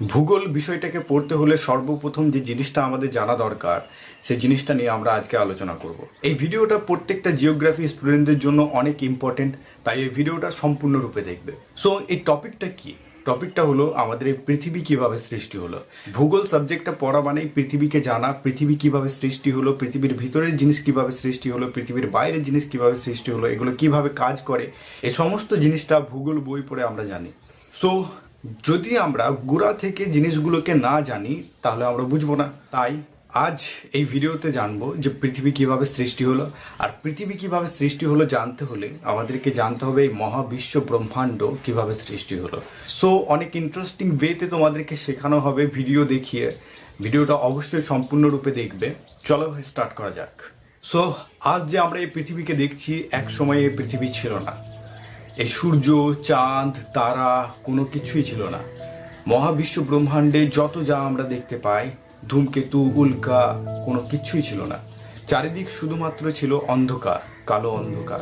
ভূগোল বিষয়টাকে পড়তে হলে সর্বপ্রথম যে জিনিসটা আমাদের জানা দরকার, সেই জিনিসটা নিয়ে আমরা আজকে আলোচনা করব। এই ভিডিওটা প্রত্যেকটা জিওগ্রাফি স্টুডেন্টদের জন্য অনেক ইম্পর্টেন্ট তাই এই ভিডিওটা সম্পূর্ণরূপে দেখবে। সো এই টপিকটা কি? টপিকটা হলো আমাদের এই পৃথিবী কীভাবে সৃষ্টি হলো। ভূগোল সাবজেক্টটা পড়া মানেই পৃথিবীকে জানা, পৃথিবী কীভাবে সৃষ্টি হলো, পৃথিবীর ভিতরের জিনিস কীভাবে সৃষ্টি হলো, পৃথিবীর বাইরের জিনিস কীভাবে সৃষ্টি হলো, এগুলো কীভাবে কাজ করে এই সমস্ত জিনিসটা ভূগোল বই পড়ে আমরা জানি। সো যদি আমরা গোড়া থেকে জিনিসগুলোকে না জানি, তাহলে আমরা বুঝব না। তাই আজ এই ভিডিওতে জানব যে পৃথিবী কীভাবে সৃষ্টি হলো। আর পৃথিবী কীভাবে সৃষ্টি হলো জানতে হলে আমাদেরকে জানতে হবে এই মহাবিশ্ব ব্রহ্মাণ্ড কীভাবে সৃষ্টি হলো। সো অনেক ইন্টারেস্টিং ওয়েতে তোমাদেরকে শেখানো হবে ভিডিও দেখিয়ে। ভিডিওটা অবশ্যই সম্পূর্ণরূপে দেখবে। চলো স্টার্ট করা যাক। সো আজ যে আমরা এই পৃথিবীকে দেখছি, এক সময় এই পৃথিবী ছিল না। এই সূর্য, চাঁদ, তারা কোনো কিছুই ছিল না। মহাবিশ্ব ব্রহ্মাণ্ডে যত যা আমরা দেখতে পাই, ধূমকেতু, উল্কা, কোনো কিছুই ছিল না। চারিদিক শুধুমাত্র ছিল অন্ধকার, কালো অন্ধকার।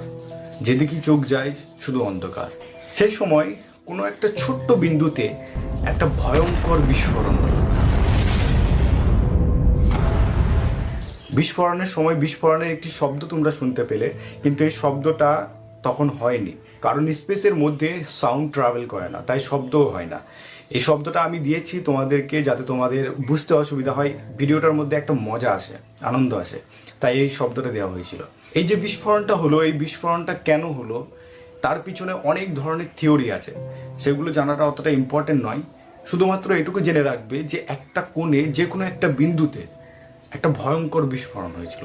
যেদিকে চোখ যায়, শুধু অন্ধকার। সেই সময় কোনো একটা ছোট্ট বিন্দুতে একটা ভয়ঙ্কর বিস্ফোরণ বিস্ফোরণের সময় বিস্ফোরণের একটি শব্দ তোমরা শুনতে পেলে, কিন্তু এই শব্দটা তখন হয়নি। কারণ স্পেসের মধ্যে সাউন্ড ট্রাভেল করে না, তাই শব্দও হয় না। এই শব্দটা আমি দিয়েছি তোমাদেরকে যাতে তোমাদের বুঝতে অসুবিধা হয়, ভিডিওটার মধ্যে একটা মজা আসে, আনন্দ আসে, তাই এই শব্দটা দেওয়া হয়েছিল। এই যে বিস্ফোরণটা হলো, এই বিস্ফোরণটা কেন হলো, তার পিছনে অনেক ধরনের থিওরি আছে, সেগুলো জানাটা অতটা ইম্পর্টেন্ট নয়। শুধুমাত্র এটুকু জেনে রাখবে যে একটা কোণে যে কোনো একটা বিন্দুতে একটা ভয়ঙ্কর বিস্ফোরণ হয়েছিল।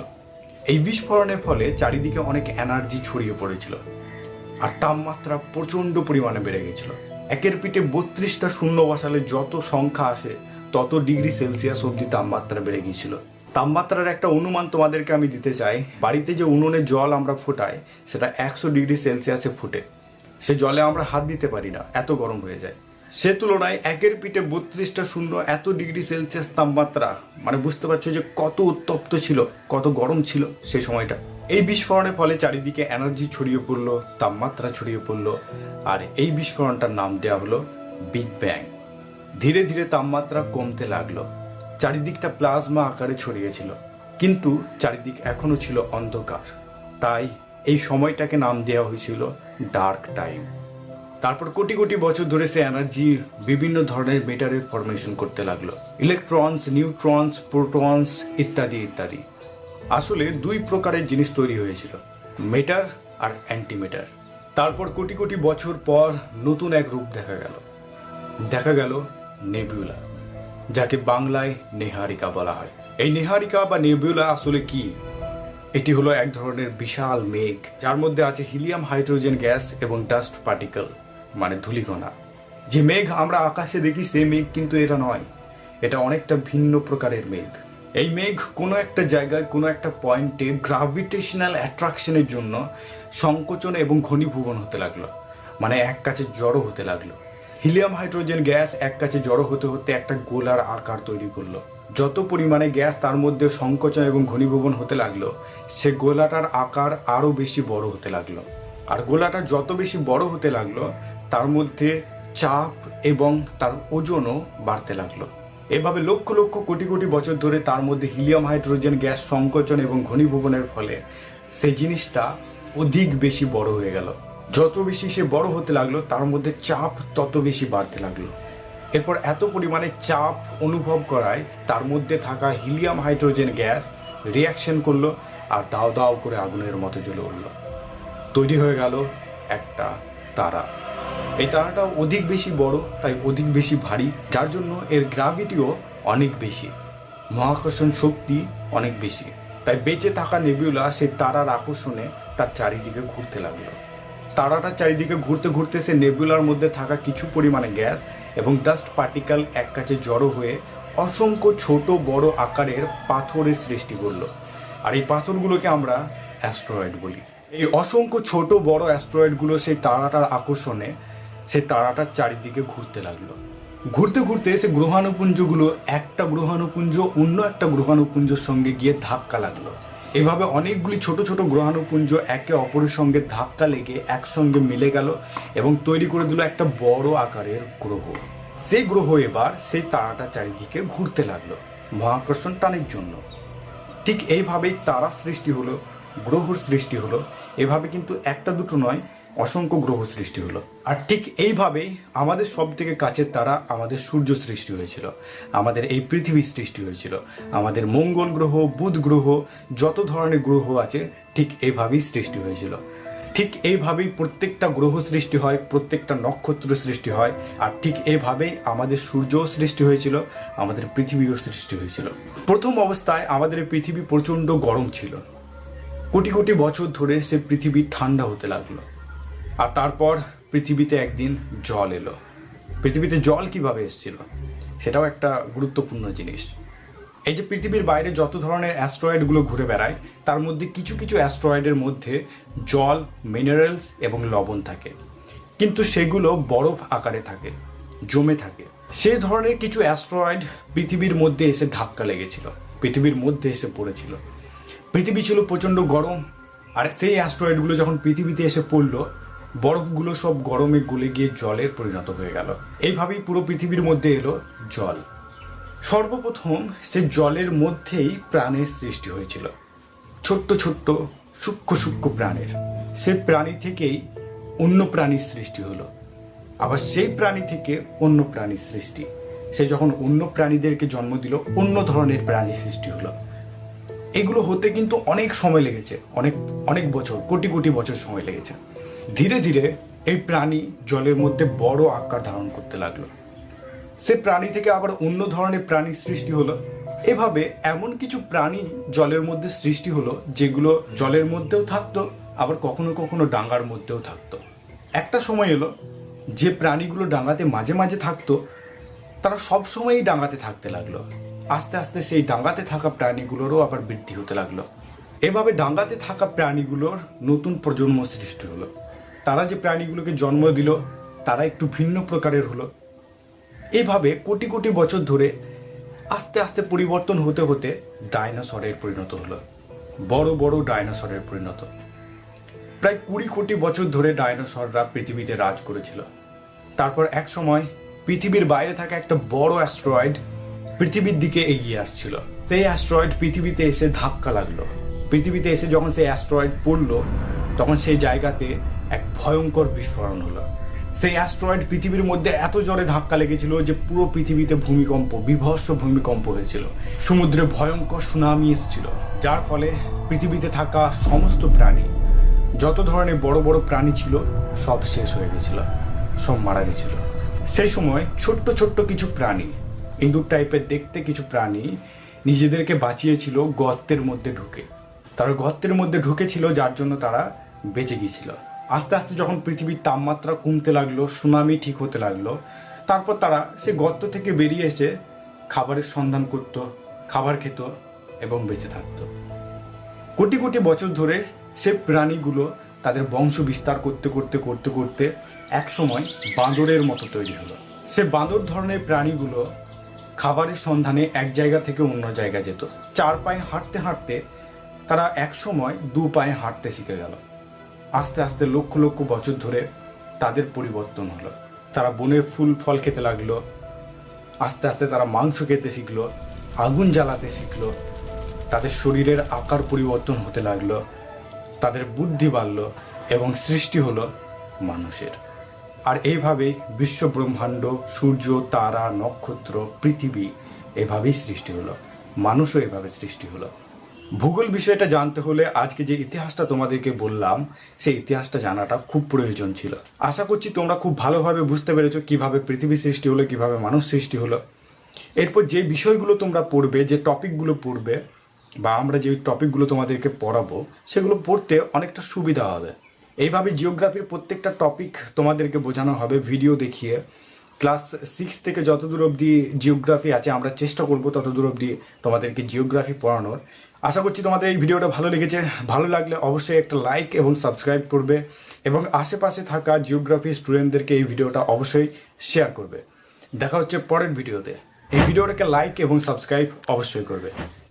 এই বিস্ফোরণের ফলে চারিদিকে অনেক এনার্জি ছড়িয়ে পড়েছিল। আর তাপমাত্রা প্রচণ্ড পরিমাণে বেড়ে গেছিল। একের পিঠে বত্রিশটা শূন্য বসালে যত সংখ্যা আসে, তত ডিগ্রি সেলসিয়াস অবধি তাপমাত্রা বেড়ে গিয়েছিল। তাপমাত্রার একটা অনুমান তোমাদেরকে আমি দিতে চাই, বাড়িতে যে উনুনে জল আমরা ফোটাই, সেটা একশো ডিগ্রি সেলসিয়াসে ফুটে। সে জলে আমরা হাত দিতে পারি না, এত গরম হয়ে যায়। সে তুলনায় একের পিঠে বত্রিশটা শূন্য এত ডিগ্রি সেলসিয়াস তাপমাত্রা মানে বুঝতে পারছ যে কত উত্তপ্ত ছিল, কত গরম ছিল সেই সময়টা। এই বিস্ফোরণের ফলে চারিদিকে এনার্জি ছড়িয়ে পড়ল, তাপমাত্রা ছড়িয়ে পড়ল, আর এই বিস্ফোরণটার নাম দেওয়া হলো বিগ ব্যাং। ধীরে ধীরে তাপমাত্রা কমতে লাগল। চারিদিকটা প্লাজমা আকারে ছড়িয়েছিল কিন্তু চারিদিক এখনও ছিল অন্ধকার। তাই এই সময়টাকে নাম দেওয়া হয়েছিল ডার্ক টাইম। তারপর কোটি কোটি বছর ধরে সে এনার্জি বিভিন্ন ধরনের মেটারের ফরমেশন করতে লাগল। ইলেকট্রনস, নিউট্রনস, প্রোটনস, ইত্যাদি ইত্যাদি। আসলে দুই প্রকারের জিনিস তৈরি হয়েছিল মেটার আর অ্যান্টিমেটার তারপর কোটি কোটি বছর পর নতুন এক রূপ দেখা গেল। দেখা গেল নেবিউলা যাকে বাংলায় নেহারিকা বলা হয়। এই নেহারিকা বা নেবিউলা আসলে কি? এটি হলো এক ধরনের বিশাল মেঘ, যার মধ্যে আছে হিলিয়াম হাইড্রোজেন গ্যাস এবং ডাস্ট পার্টিকেল মানে ধূলিকণা। যে মেঘ আমরা আকাশে দেখি সেই মেঘ কিন্তু এটা নয়, এটা অনেকটা ভিন্ন প্রকারের মেঘ। এই মেঘ কোনো একটা জায়গায়, কোনো একটা পয়েন্টে গ্রাভিটেশনাল অ্যাট্রাকশনের জন্য সংকোচন এবং ঘনীভূবন হতে লাগল। মানে এক কাছে জড়ো হতে লাগল। হিলিয়াম হাইড্রোজেন গ্যাস এক কাছে জড়ো হতে হতে একটা গোলার আকার তৈরি করল। যত পরিমাণে গ্যাস তার মধ্যে সংকোচন এবং ঘনীভবন হতে লাগল, সে গোলাটার আকার আরও বেশি বড় হতে লাগল। আর গোলাটা যত বেশি বড় হতে লাগল, তার মধ্যে চাপ এবং তার ওজনও বাড়তে লাগল। এভাবে লক্ষ লক্ষ কোটি কোটি বছর ধরে তার মধ্যে হিলিয়াম হাইড্রোজেন, গ্যাস সংকোচন এবং ঘনীভবনের ফলে সেই জিনিসটা অধিক বেশি বড় হয়ে গেল। যত বেশি সে বড় হতে লাগল, তার মধ্যে চাপ তত বেশি বাড়তে লাগল। এরপর এত পরিমাণে চাপ অনুভব করায় তার মধ্যে থাকা হিলিয়াম হাইড্রোজেন গ্যাস রিয়াকশন করল আর দাও দাও করে আগুনের মতো জ্বলে উঠল। তৈরি হয়ে গেল একটা তারা। এই তারাটা অধিক বেশি বড়, তাই অধিক বেশি ভারী, যার জন্য এর গ্রাভিটিও অনেক বেশি। মহাকর্ষণ শক্তি অনেক বেশি। তাই বেঁচে থাকা নেবিউলা সেই তারার আকর্ষণে তার চারিদিকে ঘুরতে লাগল। তারাটার চারিদিকে ঘুরতে ঘুরতে সে নেবুলার মধ্যে থাকা কিছু পরিমাণে গ্যাস এবং ডাস্ট পার্টিকেল এক কাছে জড়ো হয়ে অসংখ্য ছোট বড় আকারের পাথরের সৃষ্টি করল। আর এই পাথরগুলোকে আমরা অ্যাস্ট্রয়েড বলি। এই অসংখ্য ছোট বড় অ্যাস্ট্রয়েডগুলো সেই তারাটার আকর্ষণে সেই তারাটার চারিদিকে ঘুরতে লাগল। ঘুরতে ঘুরতে সে গ্রহাণুপুঞ্জগুলো একটা গ্রহাণুপুঞ্জ, অন্য একটা গ্রহাণুপুঞ্জের সঙ্গে গিয়ে ধাক্কা লাগল। এভাবে অনেকগুলি ছোট ছোট গ্রহাণুপুঞ্জ একে অপরের সঙ্গে ধাক্কা লেগে একসঙ্গে মিলে গেল এবং তৈরি করে দিল একটা বড় আকারের গ্রহ। সেই গ্রহ এবার সেই তারাটা চারিদিকে ঘুরতে লাগল, মহাকর্ষণ টানের জন্য। ঠিক এইভাবেই তারা সৃষ্টি হলো, গ্রহর সৃষ্টি হলো। এভাবে কিন্তু একটা দুটো নয় অসংখ্য গ্রহ সৃষ্টি হলো। আর ঠিক এইভাবেই আমাদের সব থেকে কাছের তারা আমাদের সূর্য সৃষ্টি হয়েছিল। আমাদের এই পৃথিবী সৃষ্টি হয়েছিল। আমাদের মঙ্গল গ্রহ, বুধ গ্রহ, যত ধরনের গ্রহ আছে, ঠিক এইভাবেই সৃষ্টি হয়েছিল। ঠিক এইভাবেই প্রত্যেকটা গ্রহ সৃষ্টি হয়, প্রত্যেকটা নক্ষত্র সৃষ্টি হয়, আর ঠিক এইভাবেই আমাদের সূর্যও সৃষ্টি হয়েছিল, আমাদের পৃথিবীও সৃষ্টি হয়েছিল। প্রথম অবস্থায় আমাদের পৃথিবী প্রচণ্ড গরম ছিল। কোটি কোটি বছর ধরে সে পৃথিবী ঠান্ডা হতে লাগল। আর তারপর পৃথিবীতে একদিন জল এলো। পৃথিবীতে জল কীভাবে এসেছিল? সেটাও একটা গুরুত্বপূর্ণ জিনিস। এই যে পৃথিবীর বাইরে যত ধরনের অ্যাস্ট্রয়েডগুলো ঘুরে বেড়ায়, তার মধ্যে কিছু কিছু অ্যাস্ট্রয়েডের মধ্যে জল, মিনারেলস এবং লবণ থাকে। কিন্তু সেগুলো বরফ আকারে থাকে, জমে থাকে। সে ধরনের কিছু অ্যাস্ট্রয়েড পৃথিবীর মধ্যে এসে ধাক্কা লেগেছিল, পৃথিবীর মধ্যে এসে পড়েছিল। পৃথিবী ছিল প্রচণ্ড গরম, আর সেই অ্যাস্ট্রয়েডগুলো যখন পৃথিবীতে এসে পড়ল বরফগুলো সব গরমে গলে গিয়ে জলের পরিণত হয়ে গেল। এইভাবেই পুরো পৃথিবীর মধ্যে এলো জল। সর্বপ্রথম সে জলের মধ্যেই প্রাণের সৃষ্টি হয়েছিল। ছোট্ট ছোট্ট সূক্ষ্ম সূক্ষ্ম প্রাণের। সে প্রাণী থেকেই অন্য প্রাণীর সৃষ্টি হলো। আবার সেই প্রাণী থেকে অন্য প্রাণীর সৃষ্টি। সে যখন অন্য প্রাণীদেরকে জন্ম দিল, অন্য ধরনের প্রাণী সৃষ্টি হলো। এগুলো হতে কিন্তু অনেক সময় লেগেছে। অনেক অনেক বছর, কোটি কোটি বছর সময় লেগেছে। ধীরে ধীরে এই প্রাণী জলের মধ্যে বড় আকার ধারণ করতে লাগল। সে প্রাণী থেকে আবার অন্য ধরনের প্রাণীর সৃষ্টি হলো। এভাবে এমন কিছু প্রাণী জলের মধ্যে সৃষ্টি হলো, যেগুলো জলের মধ্যেও থাকতো, আবার কখনো কখনো ডাঙ্গার মধ্যেও থাকতো। একটা সময় এলো, যে প্রাণীগুলো ডাঙ্গাতে মাঝে মাঝে থাকতো, তারা সব সময়ই ডাঙ্গাতে থাকতে লাগল। আস্তে আস্তে সেই ডাঙ্গাতে থাকা প্রাণীগুলোরও আবার বৃদ্ধি হতে লাগল। এভাবে ডাঙ্গাতে থাকা প্রাণীগুলোর নতুন প্রজন্ম সৃষ্টি হলো। তারা যে প্রাণীগুলোকে জন্ম দিল, তারা একটু ভিন্ন প্রকারের হলো। এইভাবে কোটি কোটি বছর ধরে আস্তে আস্তে পরিবর্তন হতে হতে ডাইনোসরের পরিণত হলো। বড় বড় ডাইনোসরের পরিণত। প্রায় কুড়ি কোটি বছর ধরে ডাইনোসররা পৃথিবীতে রাজ করেছিল। তারপর এক সময় পৃথিবীর বাইরে থাকা একটা বড় অ্যাস্ট্রয়েড পৃথিবীর দিকে এগিয়ে আসছিল। সেই অ্যাস্ট্রয়েড পৃথিবীতে এসে ধাক্কা লাগল। পৃথিবীতে এসে যখন সেই অ্যাস্ট্রয়েড পড়ল, তখন সেই জায়গাতে এক ভয়ঙ্কর বিস্ফোরণ হলো। সেই অ্যাস্ট্রয়েড পৃথিবীর মধ্যে এত জোরে ধাক্কা লেগেছিল যে পুরো পৃথিবীতে ভূমিকম্প বিভৎস ভূমিকম্প হয়েছিল। সমুদ্রে ভয়ঙ্কর সুনামি এসেছিল, যার ফলে পৃথিবীতে থাকা সমস্ত প্রাণী, যত ধরনের বড় বড় প্রাণী ছিল, সব শেষ হয়ে গেছিল, সব মারা গেছিল। সেই সময় ছোট্ট ছোট্ট কিছু প্রাণী, ইঁদুর টাইপের দেখতে কিছু প্রাণী নিজেদেরকে বাঁচিয়েছিল গর্তের মধ্যে ঢুকে। তারা গর্তের মধ্যে ঢুকেছিল যার জন্য তারা বেঁচে গিয়েছিল। আস্তে আস্তে যখন পৃথিবীর তাপমাত্রা কমতে লাগল, সুনামি ঠিক হতে লাগল, তারপর তারা সে গর্ত থেকে বেরিয়ে এসে খাবারের সন্ধান করত, খাবার খেত এবং বেঁচে থাকতো। কোটি কোটি বছর ধরে সে প্রাণীগুলো তাদের বংশ বিস্তার করতে করতে করতে করতে এক সময় বাঁদরের মতো তৈরি হলো। সে বাঁদর ধরনের প্রাণীগুলো খাবারের সন্ধানে এক জায়গা থেকে অন্য জায়গা যেত। চার পায়ে হাঁটতে হাঁটতে তারা এক সময় দু পায়ে হাঁটতে শিখে গেল। আস্তে আস্তে লক্ষ লক্ষ বছর ধরে তাদের পরিবর্তন হলো। তারা বনের ফুল, ফল খেতে লাগল। আস্তে আস্তে তারা মাংস খেতে শিখলো, আগুন জ্বালাতে শিখলো। তাদের শরীরের আকার পরিবর্তন হতে লাগল। তাদের বুদ্ধি বাড়ল এবং সৃষ্টি হলো মানুষের। আর এইভাবেই বিশ্ব ব্রহ্মাণ্ড, সূর্য, তারা, নক্ষত্র, পৃথিবী এভাবেই সৃষ্টি হলো। মানুষও এভাবে সৃষ্টি হলো। ভূগোল বিষয়টা জানতে হলে আজকে যে ইতিহাসটা তোমাদেরকে বললাম, সেই ইতিহাসটা জানাটা খুব প্রয়োজন ছিল। আশা করছি তোমরা খুব ভালোভাবে বুঝতে পেরেছ কীভাবে পৃথিবী সৃষ্টি হলো, কীভাবে মানুষ সৃষ্টি হলো। এরপর যে বিষয়গুলো তোমরা পড়বে, যে টপিকগুলো পড়বে, বা আমরা যে টপিকগুলো তোমাদেরকে পড়াবো, সেগুলো পড়তে অনেকটা সুবিধা হবে। এইভাবে জিওগ্রাফির প্রত্যেকটা টপিক তোমাদেরকে বোঝানো হবে, ভিডিও দেখিয়ে। ক্লাস সিক্স থেকে যতদূর অবধি জিওগ্রাফি আছে, আমরা চেষ্টা করব ততদূর অবধি তোমাদেরকে জিওগ্রাফি পড়ানোর। আশা করছি তোমাদের এই ভিডিওটা ভালো লেগেছে। ভালো লাগলে অবশ্যই একটা লাইক এবং সাবস্ক্রাইব করবে এবং আশেপাশে থাকা জিওগ্রাফি স্টুডেন্টদেরকে এই ভিডিওটা অবশ্যই শেয়ার করবে। দেখা হচ্ছে পরের ভিডিওতে। এই ভিডিওটাকে লাইক এবং সাবস্ক্রাইব অবশ্যই করবে।